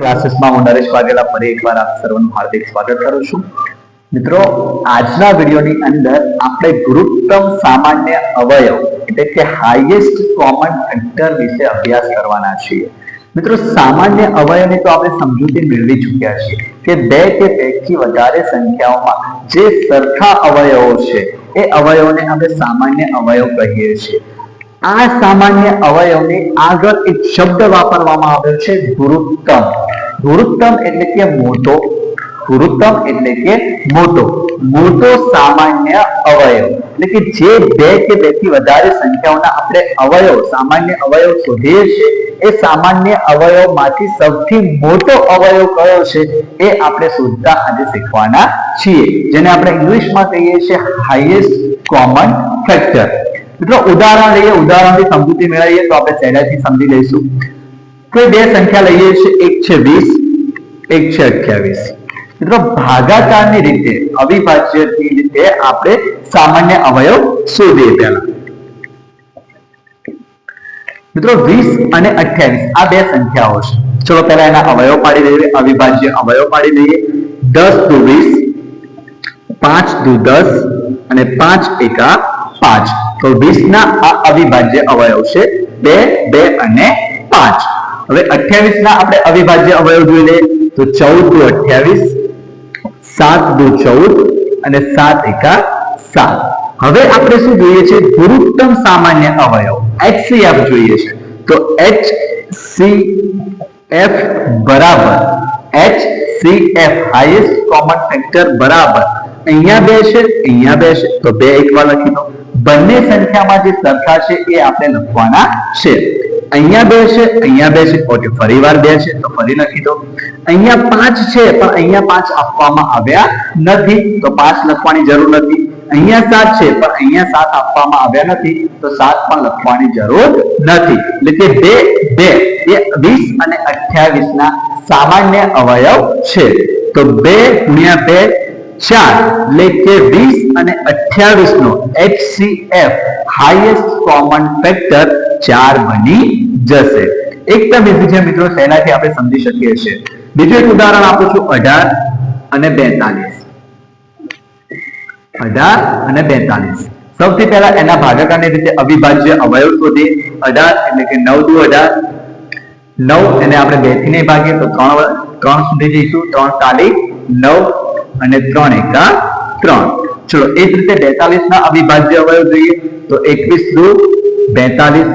ક્લાસીસમાં હું નરેશ વાઘેલા ફરી એકવાર આપ સર્વનું હાર્દિક સ્વાગત કરું છું. મિત્રો, આજના વિડીયોની અંદર આપણે ગુરુત્તમ સામાન્ય અવયવ એટલે કે હાઈએસ્ટ કોમન ફેક્ટર વિશે અભ્યાસ કરવાના છીએ. મિત્રો, સામાન્ય અવયવની તો આપણે સમજૂતી મેળવી ચૂક્યા છીએ કે બે કે બેથી વધારે સંખ્યાઓમાં જે સરખા અવયવો છે, એ અવયવોને આપણે સામાન્ય અવયવ કહીએ છીએ. આ સામાન્ય અવયવને આગળ એક શબ્દ વાપરવામાં આવ્યો છે ગુરુત્તમ. ગુરુત્તમ એટલે કે મોટો. ગુરુત્તમ એટલે કે મોટો. મોટો સામાન્ય અવયવ. એટલે કે જે બે કે બેથી વધારે સંખ્યાઓના આપણે અવયવ, સામાન્ય અવયવ શોધીએ છીએ, એ સામાન્ય અવયવમાંથી સૌથી મોટો અવયવ કયો છે એ આપણે શોધતા આજે શીખવાના છીએ. જેને આપણે ઇંગ્લિશમાં કહીએ છીએ હાઈએસ્ટ કોમન ફેક્ટર મિત્રો, ઉદાહરણ લઈએ, ઉદાહરણથી સમજૂતી મેળવીએ તો આપણે સહેલાઈથી સમજી લઈશું. કોઈ બે સંખ્યા લઈએ છીએ, એક છે વીસ, એક છે અઠ્યાવીસ. મિત્રો, ભાગાકારની રીતે, અવિભાજ્યની રીતે આપણે સામાન્ય અવયવ શોધીએ પહેલા. મિત્રો, વીસ અને અઠ્યાવીસ, આ બે સંખ્યાઓ છે. ચલો પહેલા એના અવયવ પાડી દઈએ, અવિભાજ્ય અવયવ પાડી દઈએ. દસ દુ વીસ, પાંચ દુ દસ અને પાંચ એકા પાંચ. તો વીસ ના આ અવિભાજ્ય અવયવ છે બે બે અને પાંચ. હવે અઠ્યાવીસ ના આપણે અવિભાજ્ય અવયવ જોઈ લઈએ. તો ચૌદ દુ અઠ્યાવીસ, સાત દુ ચૌદ અને સાત એકા સાત. હવે આપણે શું જોઈએ છે? ગુરુત્તમ સામાન્ય અવયવ. HCF જોઈએ છે. તો એચ સી એફ બરાબર. HCF હાઈએસ્ટ કોમન ફેક્ટર બરાબર. અહીંયા બે છે, અહીંયા બે છે. તો બે એકવાર લખી દો. બંને સંખ્યામાં જે સરખા છે એ આપણે લખવાના છે. અહીંયા બે છે, અહીંયા બે છે. ઓકે ફરી વાર બે છે, તો ફરી લખી દો. અહીંયા પાંચ છે, પણ અહીંયા પાંચ આપવામાં આવ્યા નથી, તો પાંચ લખવાની જરૂર નથી. અહીંયા સાત છે, પણ અહીંયા સાત આપવામાં આવ્યા નથી, તો સાત પણ લખવાની જરૂર નથી. એટલે કે બે બે, એ વીસ અને અઠ્યાવીસ ના સામાન્ય અવયવ છે. તો બે ગુણ્યા બે ચાર, એટલે કે વીસ અને અઠ્યાવીસ નો એચસીએફ હાઈએસ્ટ કોમન ફેક્ટર ચાર બની જશે. એકદમ ઇઝી છે મિત્રો સહેલાઈથી આપણે સમજી શકીએ છીએ. બીજું એક ઉદાહરણ આપું છું, અઢાર અને બેતાલીસ. અઢાર અને બેતાલીસ. સૌથી પહેલા એના ભાગાકારની રીતે અવિભાજ્ય અવયવ શોધી. અઢાર એટલે કે નવ દુ અઢાર. નવ એને આપણે બેથી નહીં ભાગીએ, તો ત્રણ ત્રણ સુધી જઈશું. ત્રણ તાલી નવ અને ત્રણ એકા ત્રણ. ચલો, એ જ રીતે બેતાલીસ ના અવિભાજ્ય અવયવ જોઈએ, તો એકવીસ દુ બેતાલીસ.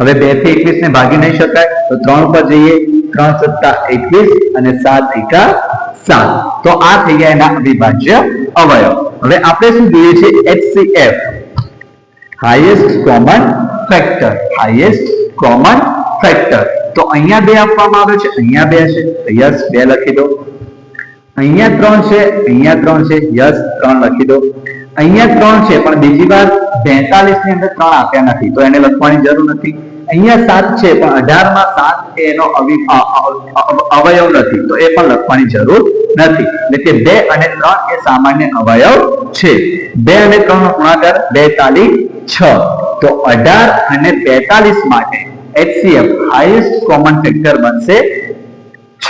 હવે બેથી એકવીસ ને ભાગી નહીં શકાય, તો ત્રણ પર જઈએ, ત્રણ સત્તા એકવીસ અને સાત એકા સાત. તો આ થઈ ગયા એના અવિભાજ્ય અવયવ. હવે આપણે શું જોઈએ છે? HCF highest common factor highest common factor તો અહીંયા બે આપવામાં આવે છે, અહીંયા બે છે. તો બે લખી દો. અહીંયા ત્રણ છે, અહીંયા ત્રણ છે, યસ, ત્રણ લખી દો. અહીંયા ત્રણ છે, પણ બીજી વાર બેતાલીસની અંદર ત્રણ આપ્યા નથી, તો એને લખવાની જરૂર નથી. અહીંયા સાત છે, પણ અઢારમાં સાત એનો અવયવ નથી, તો એ પણ લખવાની જરૂર નથી. એટલે કે બે અને ત્રણ એ સામાન્ય અવયવ છે. બે અને ત્રણ નો ગુણાકાર બેતાલીસ છ. તો અઢાર અને બેતાલીસ માટે એચસીએફ હાઈએસ્ટ કોમન ફેક્ટર બનશે છ.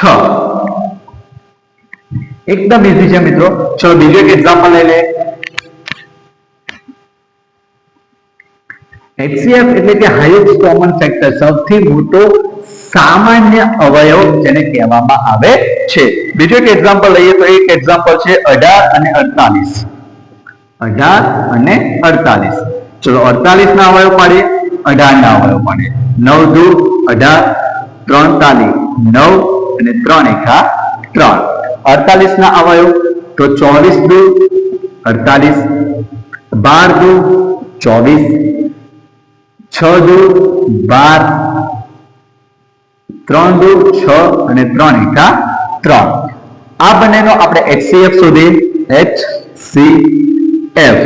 એકદમ ઈઝી છે મિત્રો. ચલો, બીજું એક એક્ઝામ્પલ લઈ લે HCF એટલે કે હાઈએસ્ટ કોમન ફેક્ટર સૌથી મોટો સામાન્ય અવયવ જેને કહેવામાં આવે છે. બીજું એક એક્ઝામ્પલ લઈએ તો એક એક્ઝામ્પલ છે અઢાર અને અડતાલીસ. અઢાર અને અડતાલીસ. ચલો, અડતાલીસ ના અવયવ પાડીએ, અઢાર ના અવયવ પાડીએ. નવ દુ અઢાર, ત્રણ તાલી. નવ અને ત્રણ એકા ત્રણ. અડતાલીસ ના અવયવ, તો ચોવીસ દુ, અડતાલીસ. બાર દુ, ચોવીસ. છ દુ, બાર. ત્રણ દુ, છ અને ત્રણ એકા ત્રણ. આ બંનેનો આપણે એચસીએફ શોધી H C F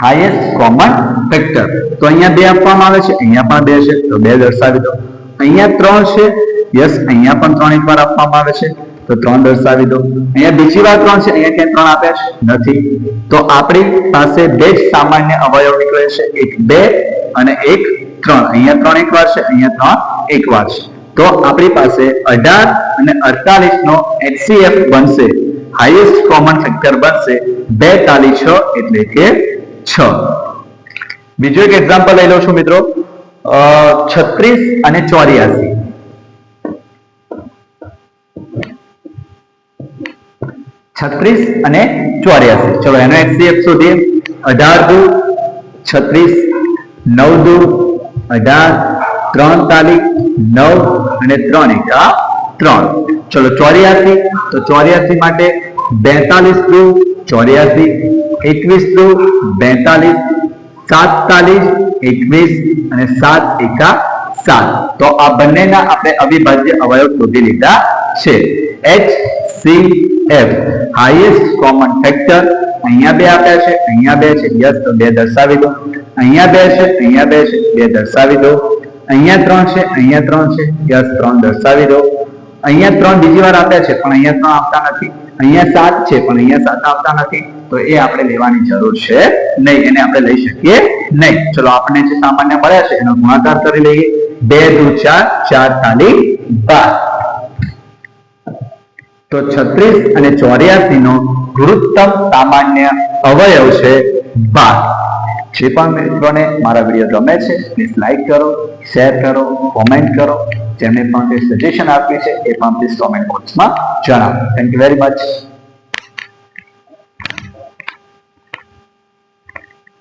highest common factor તો અહીંયા બે આપવામાં આવે છે, અહીંયા પણ બે છે, તો બે દર્શાવી દો. અહીંયા ત્રણ છે, યસ, અહીંયા પણ ત્રણ એકવાર આપવામાં આવે છે. તો ત્રણ દર્શાવી દો અહીંયા બીજી વાર ત્રણ છે, અહીંયા ક્યાંય ત્રણ આપ્યા નથી. તો આપણી પાસે બે જ સામાન્ય અવયવ નીકળે છે, એક બે અને એક ત્રણ. અહીંયા ત્રણ એક વાર છે, અહીંયા ત્રણ એક વાર છે. તો આપણી પાસે અઢાર અને અડતાલીસ નો એચસીએફ બનશે. હાઈએસ્ટ કોમન ફેક્ટર બનશે બે તાલી છ એટલે કે છ. બીજું એક એક્ઝામ્પલ લઈ લઉં છું મિત્રો. છત્રીસ અને ચોર્યાસી. છત્રીસ અને ચોર્યાસી. ચલો એનો એચસીએફ શોધીએ અઢાર દુ, છત્રીસ, નવ દુ, અઢાર, ત્રણ તાલીસ નવ અને ત્રણ એકા. ત્રણ. ચલો, ચોર્યાસી, તો ચોર્યાસી માટે બેતાલીસ દુ, ચોર્યાસી, એકવીસ દુ, બેતાલીસ સાતતાલીસ એકવીસ અને સાત એકા સાત. તો આ બંનેના આપણે અવિભાજ્ય અવયવ શોધી લીધા છે. H C F highest common factor અહીંયા બે આપ્યા છે, અહીંયા બે છે, યસ, તો બે દર્શાવી દો. અહીંયા બે છે, અહીંયા બે છે, બે દર્શાવી દો. અહીંયા ત્રણ છે, અહીંયા ત્રણ છે, યસ, ત્રણ દર્શાવી દો. અહીંયા ત્રણ બીજી વાર આપ્યા છે, પણ અહીંયા ત્રણ આપતા નથી. અહીંયા સાત છે, પણ અહીંયા સાત આપતા નથી. તો એ આપણે લેવાની જરૂર છે નહીં, એને આપણે લઈ શકીએ નહીં. ચલો, આપણને જે સામાન્ય મળ્યા છે, એનો ગુણાકાર કરી લઈએ. બે દુ ચાર ચાર તાલી બાર. તો છત્રીસ અને ચોર્યાસી નો ગુરુત્તમ સામાન્ય અવયવ છે બાર. જે પણ મિત્રોને મારા વીડિયો ગમે છે પ્લીઝ લાઈક કરો શેર કરો કોમેન્ટ કરો. જેમને પણ સજેશન આપ્યું છે, એ પણ પ્લીઝ કોમેન્ટ બોક્સમાં જણાવો. Thank you very much